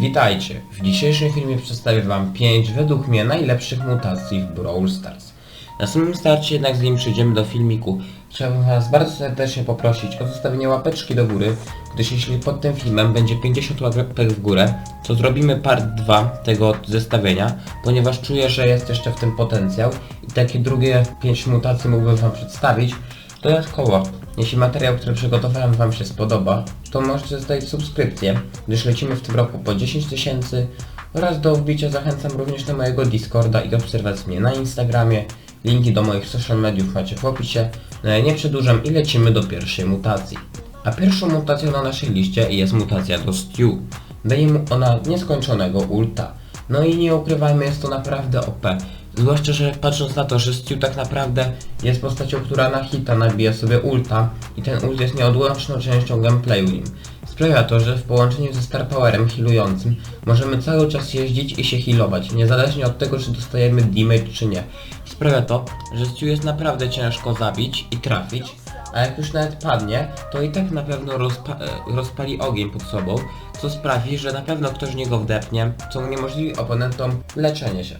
Witajcie! W dzisiejszym filmie przedstawię Wam 5 według mnie najlepszych mutacji w Brawl Stars. Na samym starcie jednak zanim przejdziemy do filmiku, chciałbym Was bardzo serdecznie poprosić o zostawienie łapeczki do góry, gdyż jeśli pod tym filmem będzie 50 łapek w górę, to zrobimy part 2 tego zestawienia, ponieważ czuję, że jest jeszcze w tym potencjał i takie drugie 5 mutacji mógłbym Wam przedstawić, Dodatkowo, jeśli materiał, który przygotowałem Wam się spodoba, to możecie zostawić subskrypcję, gdyż lecimy w tym roku po 10 tysięcy oraz do wbicia zachęcam również do mojego Discorda i do obserwacji mnie na Instagramie. Linki do moich social mediów macie w opisie. No ja nie przedłużam i lecimy do pierwszej mutacji. A pierwszą mutacją na naszej liście jest mutacja do Stew. Daje mu ona nieskończonego ulta. No i nie ukrywajmy, jest to naprawdę OP. Zwłaszcza, że patrząc na to, że Stew tak naprawdę jest postacią, która na hita nabija sobie ulta i ten ult jest nieodłączną częścią gameplayu nim. Sprawia to, że w połączeniu ze Star Powerem healującym możemy cały czas jeździć i się healować, niezależnie od tego, czy dostajemy damage czy nie. Sprawia to, że Stew jest naprawdę ciężko zabić i trafić, a jak już nawet padnie, to i tak na pewno rozpa e, rozpali ogień pod sobą, co sprawi, że na pewno ktoś w niego wdepnie, co uniemożliwi oponentom leczenie się.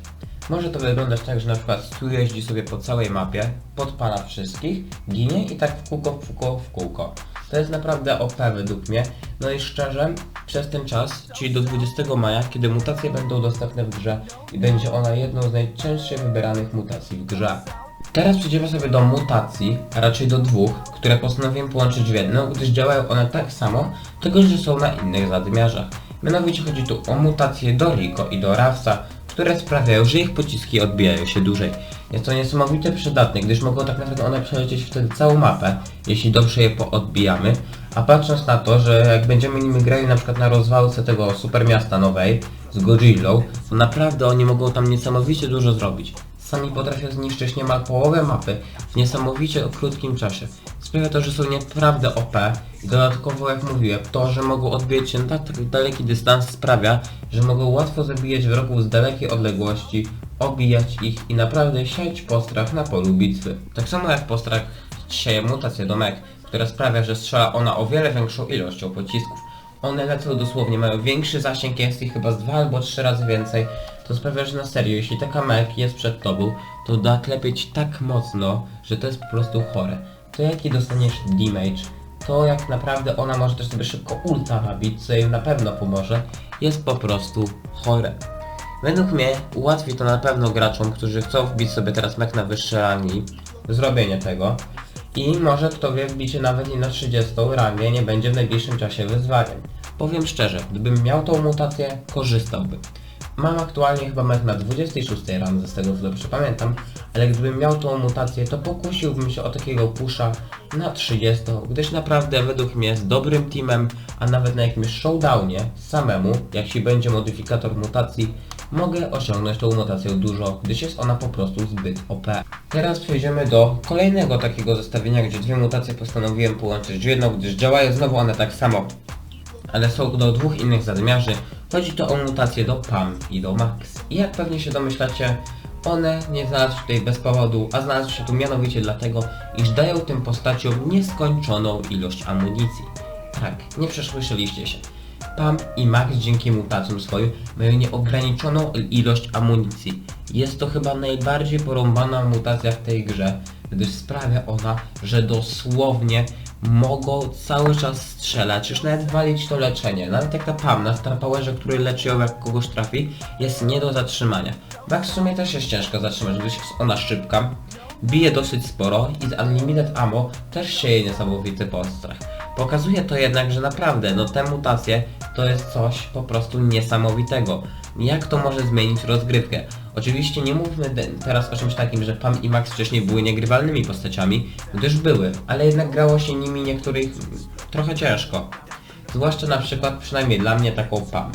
Może to wyglądać tak, że na przykład Stu jeździ sobie po całej mapie, podpala wszystkich, ginie i tak w kółko, w kółko, w kółko. To jest naprawdę OP według mnie. No i szczerze, przez ten czas, czyli do 20 maja, kiedy mutacje będą dostępne w grze i będzie ona jedną z najczęściej wybieranych mutacji w grze. Teraz przejdziemy sobie do mutacji, a raczej do dwóch, które postanowiłem połączyć w jedną, gdyż działają one tak samo, tylko że są na innych zadmiarzach. Mianowicie chodzi tu o mutacje do Rico i do Rafsa, które sprawiają, że ich pociski odbijają się dłużej. Jest to niesamowicie przydatne, gdyż mogą tak naprawdę one przelecieć wtedy całą mapę, jeśli dobrze je poodbijamy. A patrząc na to, że jak będziemy nimi grali na przykład na rozwałce tego super miasta nowej z Godzillą, to naprawdę oni mogą tam niesamowicie dużo zrobić. Sami potrafią zniszczyć niemal połowę mapy w niesamowicie krótkim czasie. Sprawia to, że są naprawdę OP i dodatkowo jak mówiłem, to, że mogą odbijać się na tak daleki dystans sprawia, że mogą łatwo zabijać wrogów z dalekiej odległości, obijać ich i naprawdę siać postrach na polu bitwy. Tak samo jak postrach sieje mutację do mech, która sprawia, że strzela ona o wiele większą ilością pocisków. One lecą dosłownie, mają większy zasięg, jest ich chyba z dwa albo trzy razy więcej. To sprawia, że na serio, jeśli taka mech jest przed tobą, to da klepieć tak mocno, że to jest po prostu chore. To jaki dostaniesz damage, to jak naprawdę ona może też sobie szybko ulta nabić, co jej na pewno pomoże, jest po prostu chore. Według mnie ułatwi to na pewno graczom, którzy chcą wbić sobie teraz mech na wyższe rangi, zrobienie tego. I może kto wie wbicie nawet i na 30 rangę nie będzie w najbliższym czasie wyzwaniem. Powiem szczerze, gdybym miał tą mutację, korzystałbym. Mam aktualnie chyba mech na 26 randze, z tego co dobrze pamiętam, ale gdybym miał tą mutację, to pokusiłbym się o takiego pusha na 30, gdyż naprawdę według mnie z dobrym teamem, a nawet na jakimś showdownie samemu, jak się będzie modyfikator mutacji, mogę osiągnąć tą mutację dużo, gdyż jest ona po prostu zbyt OP. Teraz przejdziemy do kolejnego takiego zestawienia, gdzie dwie mutacje postanowiłem połączyć w jedną, gdyż działają znowu one tak samo, ale są do dwóch innych zadmiarzy. Chodzi to o mutacje do PAM i do MAX. I jak pewnie się domyślacie, one nie znalazły się tutaj bez powodu, a znalazły się tu mianowicie dlatego, iż dają tym postaciom nieskończoną ilość amunicji. Tak, nie przesłyszeliście się. PAM i Max dzięki mutacjom swoim mają nieograniczoną ilość amunicji. Jest to chyba najbardziej porąbana mutacja w tej grze, gdyż sprawia ona, że dosłownie mogą cały czas strzelać, już nawet walić to leczenie. Nawet jak ta PAM na Star Powerze, który leczy ją jak kogoś trafi, jest nie do zatrzymania. Max w sumie też jest ciężko zatrzymać, gdyż jest ona szybka, bije dosyć sporo i z Unlimited Ammo też sieje niesamowity postrach. Pokazuje to jednak, że naprawdę, no te mutacje to jest coś po prostu niesamowitego. Jak to może zmienić rozgrywkę? Oczywiście nie mówmy teraz o czymś takim, że Pam i Max wcześniej były niegrywalnymi postaciami, gdyż były, ale jednak grało się nimi niektórych trochę ciężko. Zwłaszcza na przykład, przynajmniej dla mnie, taką Pam.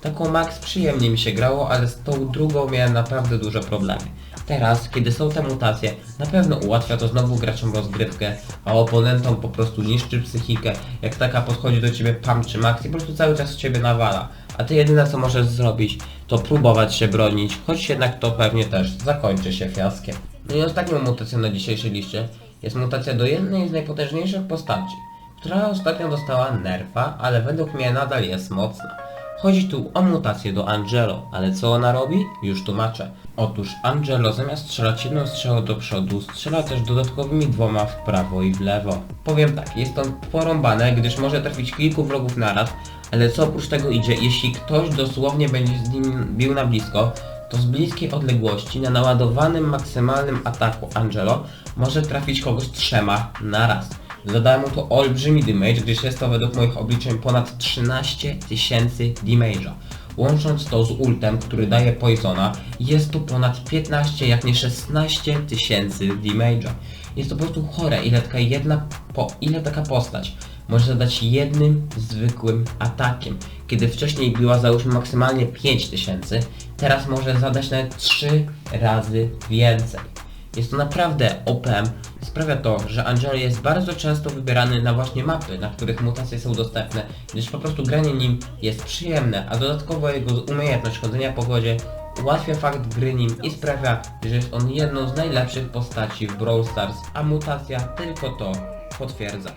Taką Max przyjemnie mi się grało, ale z tą drugą miałem naprawdę duże problemy. Teraz, kiedy są te mutacje, na pewno ułatwia to znowu graczom rozgrywkę, a oponentom po prostu niszczy psychikę, jak taka podchodzi do ciebie Pam czy Max i po prostu cały czas ciebie nawala. A ty jedyne co możesz zrobić, to próbować się bronić, choć jednak to pewnie też zakończy się fiaskiem. No i ostatnią mutacją na dzisiejszej liście jest mutacja do jednej z najpotężniejszych postaci, która ostatnio dostała nerfa, ale według mnie nadal jest mocna. Chodzi tu o mutację do Angelo, ale co ona robi? Już tłumaczę. Otóż Angelo zamiast strzelać jedną strzałą do przodu, strzela też dodatkowymi dwoma w prawo i w lewo. Powiem tak, jest to porąbane, gdyż może trafić kilku wrogów naraz, ale co oprócz tego idzie, jeśli ktoś dosłownie będzie z nim bił na blisko, to z bliskiej odległości na naładowanym maksymalnym ataku Angelo może trafić kogoś trzema naraz. Zadaje mu to olbrzymi damage, gdyż jest to według moich obliczeń ponad 13 tysięcy damage'a. Łącząc to z ultem, który daje poisona, jest to ponad 15, jak nie 16 tysięcy damage'a. Jest to po prostu chore, ile taka jedna, po, ile taka postać może zadać jednym zwykłym atakiem. Kiedy wcześniej biła załóżmy maksymalnie 5000, teraz może zadać nawet 3 razy więcej. Jest to naprawdę OPM. Sprawia to, że Angelo jest bardzo często wybierany na właśnie mapy, na których mutacje są dostępne, gdyż po prostu granie nim jest przyjemne, a dodatkowo jego umiejętność chodzenia po wodzie ułatwia fakt gry nim i sprawia, że jest on jedną z najlepszych postaci w Brawl Stars, a mutacja tylko to potwierdza.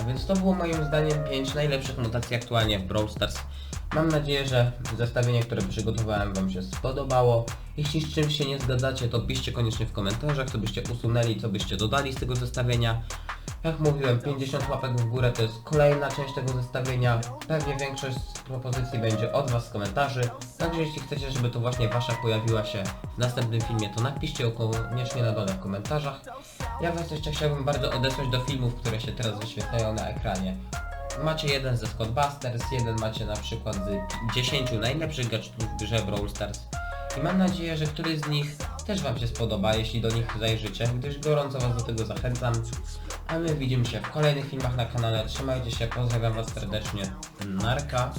A więc to było moim zdaniem 5 najlepszych mutacji aktualnie w Brawl Stars. Mam nadzieję, że zestawienie, które przygotowałem Wam się spodobało. Jeśli z czymś się nie zgadzacie, to piszcie koniecznie w komentarzach, co byście usunęli, co byście dodali z tego zestawienia. Jak mówiłem, 50 łapek w górę to jest kolejna część tego zestawienia. Pewnie większość z propozycji będzie od Was z komentarzy. Także jeśli chcecie, żeby to właśnie Wasza pojawiła się w następnym filmie, to napiszcie ją koniecznie na dole w komentarzach. Ja Was jeszcze chciałbym bardzo odesłać do filmów, które się teraz wyświetlają na ekranie. Macie jeden ze Scottbusters, jeden macie na przykład z 10 najlepszych gadżetów w grze Brawl Stars. I mam nadzieję, że któryś z nich też Wam się spodoba, jeśli do nich zajrzycie, gdyż gorąco Was do tego zachęcam. A my widzimy się w kolejnych filmach na kanale. Trzymajcie się, pozdrawiam Was serdecznie. Narka.